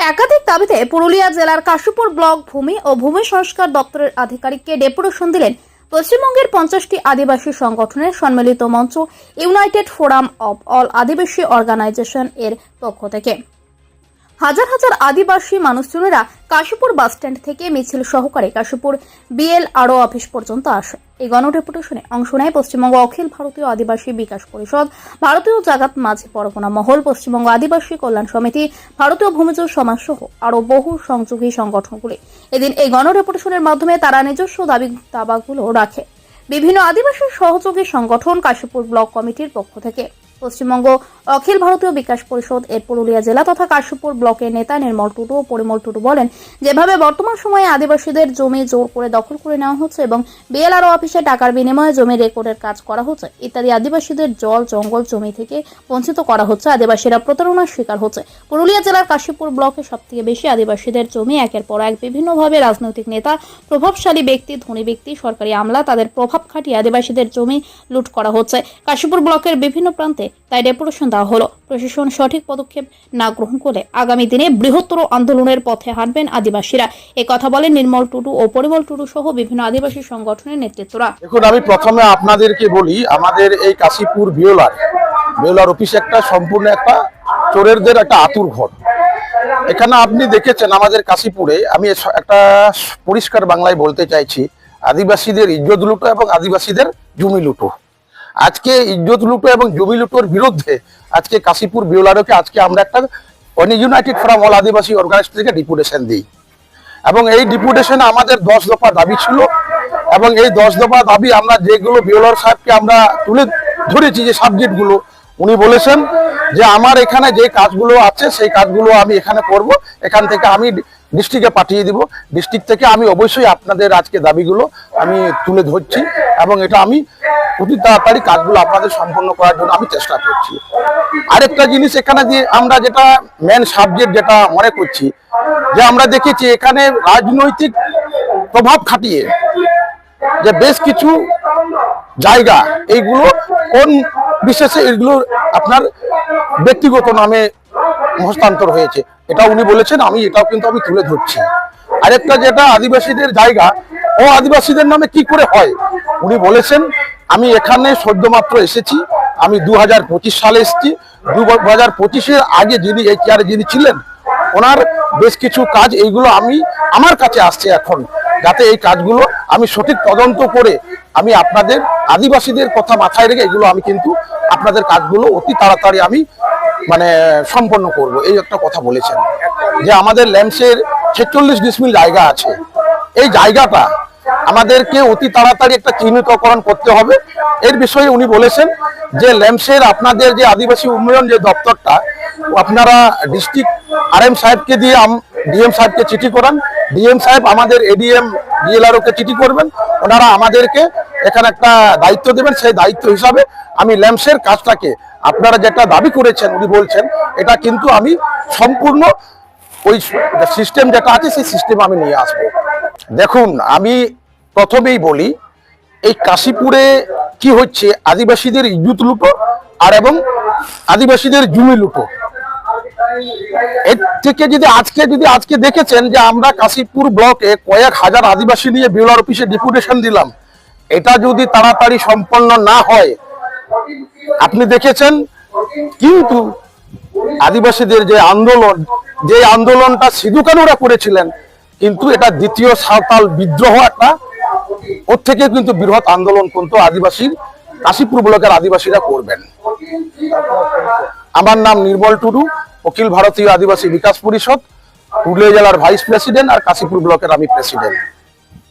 একাধিক দাবিতে পুরুলিয়া জেলার কাশুপুর ব্লক ভূমি ও ভূমি সংস্কার দপ্তরের আধিকারিককে ডেপুটেশন দিলেন পশ্চিমবঙ্গের পঞ্চাশটি আদিবাসী সংগঠনের সম্মিলিত মঞ্চ united forum of all Adivasi organisation এর পক্ষ থেকে। হাজার হাজার আদিবাসী মানুষজনেরা কাশীপুর বাসস্ট্যান্ড থেকে মিছিল সহকারে কাশীপুর বিএলআরও অফিস পর্যন্ত আসে। এই গণডেপুটেশনে অংশ নেয় পশ্চিমবঙ্গ অখিল ভারতীয় আদিবাসী বিকাশ পরিষদ, ভারতীয় জাগাত মাঝি পরগনা মহল, পশ্চিমবঙ্গ আদিবাসী কল্যাণ সমিতি, ভারতীয় ভূমিজ সমাজ সহ আরও বহু সংযোগী সংগঠনগুলি। এদিন এই গণডেপুটেশনের মাধ্যমে তারা নিজস্ব দাবি দাবাগুলো রাখে। বিভিন্ন আদিবাসী সহযোগী সংগঠন কাশীপুর ব্লক কমিটির পক্ষ থেকে। পশ্চিমবঙ্গ, অখিল ভারতীয় বিকাশ পরিষদ, এর পুরুলিয়া জেলা তথা কাশীপুর ব্লকের নেতা নির্মল টুডু ও পরিমল টুডু বলেন, যেভাবে বর্তমান সময়ে আদিবাসীদের জমি জোর করে দখল করে নেওয়া হচ্ছে এবং বিএলআরও অফিসে টাকার বিনিময়ে জমি রেকর্ডের কাজ করা হচ্ছে, ইত্যাদি আদিবাসীদের জল, জঙ্গল, জমি থেকে বঞ্চিত করা হচ্ছে, আদিবাসীরা প্রতারণার শিকার হচ্ছে। পুরুলিয়া জেলার কাশীপুর ব্লকে সবথেকে বেশি আদিবাসীদের জমি একের পর এক বিভিন্নভাবে রাজনৈতিক নেতা, প্রভাবশালী ব্যক্তি, ধনী ব্যক্তি, সরকারি আমলা, তাদের প্রভাব খাটিয়ে আদিবাসীদের জমি লুট করা হচ্ছে। কাশীপুর ব্লকের বিভিন্ন প্রান্তে তাই ডেপুটেশন দেওয়া হলো। প্রশাসন সঠিক পদক্ষেপ না গ্রহণ করলে আগামী দিনে বৃহত্তর আন্দোলনের পথে হাঁটবেন আদিবাসীরা। এ কথা বলেন নির্মল টুডু ও পরিমল টুডু সহ বিভিন্ন আদিবাসী সংগঠনের নেতৃত্বরা। দেখুন, আমি প্রথমে আপনাদেরকে বলি, আমাদের এই কাশীপুর বিওলার বিওলার অফিস একটা, সম্পূর্ণ একটা চোরেরদের একটা আতুর ঘর। এখানে আপনি দেখেছেন আমাদের কাশীপুরে, আমি একটা পরিষ্কার বাংলায় বলতে চাইছি, আদিবাসীদের ইজ্জত লুটো এবং আদিবাসীদের জমি লুটো। আজকে ইজ্জত লুটো এবং জমি লুটোর বিরুদ্ধে আজকে কাশীপুর বিওলারকে আজকে আমরা একটা united from all Adivasi organise থেকে ডিপুটেশন দিই। এবং এই ডিপুটেশনে আমাদের দশ দফা দাবি ছিল এবং এই দশ দফা দাবি আমরা যেগুলো বিওলার সাহেবকে আমরা তুলে ধরেছি যে সাবজেক্টগুলো উনি বলেছেন যে আমার এখানে যে কাজগুলো আছে সেই কাজগুলো আমি এখানে করব, এখান থেকে আমি ডিস্ট্রিক্টে পাঠিয়ে দিব। ডিস্ট্রিক্ট থেকে আমি অবশ্যই আপনাদের আজকে দাবিগুলো আমি তুলে ধরছি এবং এটা আমি অতি তাড়াতাড়ি কাজগুলো আপনাদের সম্পন্ন করার জন্য আমি চেষ্টা করছি। আরেকটা জিনিস এখানে দিয়ে আমরা যেটা মেন সাবজেক্ট যেটা মনে করছি, যে আমরা দেখেছি এখানে রাজনৈতিক প্রভাব খাটিয়ে যে বেশ কিছু জায়গা, এইগুলো কোন বিশেষে এগুলো আপনার ব্যক্তিগত নামে হস্তান্তর হয়েছে, এটা উনি বলেছেন, আমি এটাও কিন্তু আমি তুলে ধরছি। আরেকটা যেটা আদিবাসীদের জায়গা, ও আদিবাসীদের নামে কি করে হয়? উনি বলেছেন আমি এখানে সদ্যমাত্র এসেছি। আমি দু হাজার পঁচিশ সালে এসেছি। দু হাজার পঁচিশের আগে যিনি এই চেয়ারে যিনি ছিলেন, ওনার বেশ কিছু কাজ এইগুলো আমি আমার কাছে আসছে এখন। যাতে এই কাজগুলো আমি সঠিক তদন্ত করে আমি আপনাদের আদিবাসীদের কথা মাথায় রেখে এগুলো আমি কিন্তু আপনাদের কাজগুলো অতি তাড়াতাড়ি আমি মানে সম্পন্ন করব। এই একটা কথা বলেছেন। যে আমাদের ল্যাম্পসের ছেচল্লিশ ডিসমিল জায়গা আছে। এই জায়গাটা আমাদেরকে অতি তাড়াতাড়ি একটা চিহ্নিতকরণ করতে হবে। এর বিষয়ে উনি বলেছেন যে ল্যাম্পসের আপনাদের যে আদিবাসী উন্নয়ন যে দপ্তরটা, আপনারা ডিস্ট্রিক্ট আরএম সাহেবকে দিয়ে ডিএম সাহেবকে চিঠি করান। ডিএম সাহেব আমাদের এডিএম ডিএলআরও কে চিঠি করবেন। ওনারা আমাদেরকে এখানে একটা দায়িত্ব দেবেন। সেই দায়িত্ব হিসাবে আমি ল্যাম্পসের কাজটাকে আপনারা যেটা দাবি করেছেন, উনি বলছেন, এটা কিন্তু আমি সম্পূর্ণ ওই সিস্টেম যেটা আছে, সেই সিস্টেম আমি নিয়ে আসব। দেখুন, আমি প্রথমেই বলি, এই কাশীপুরে কি হচ্ছে? আদিবাসীদের ইজ্জত লুটো আর এবং আদিবাসীদের জমি লুটো। এর থেকে যদি আজকে যদি আজকে দেখেছেন যে আমরা কাশীপুর ব্লকে কয়েক হাজার আদিবাসী নিয়ে বিওলার অফিসে ডিপুটেশন দিলাম, এটা যদি তাড়াতাড়ি সম্পন্ন না হয়, আপনি দেখেছেন? কিন্তু আদিবাসীদের যে আন্দোলন, যে আন্দোলনটা সিধু কানুরা করেছিলেন, কিন্তু এটা দ্বিতীয় সাঁওতাল বিদ্রোহ একটা ওর থেকে কিন্তু বৃহৎ আন্দোলন কিন্তু আদিবাসীর কাশীপুর ব্লকের আদিবাসীরা করবেন। আমার নাম নির্মল টুডু, অখিল ভারতীয় আদিবাসী বিকাশ পরিষদ, পুরুলিয়া জেলার ভাইস প্রেসিডেন্ট আর কাশীপুর ব্লকের আমি প্রেসিডেন্ট।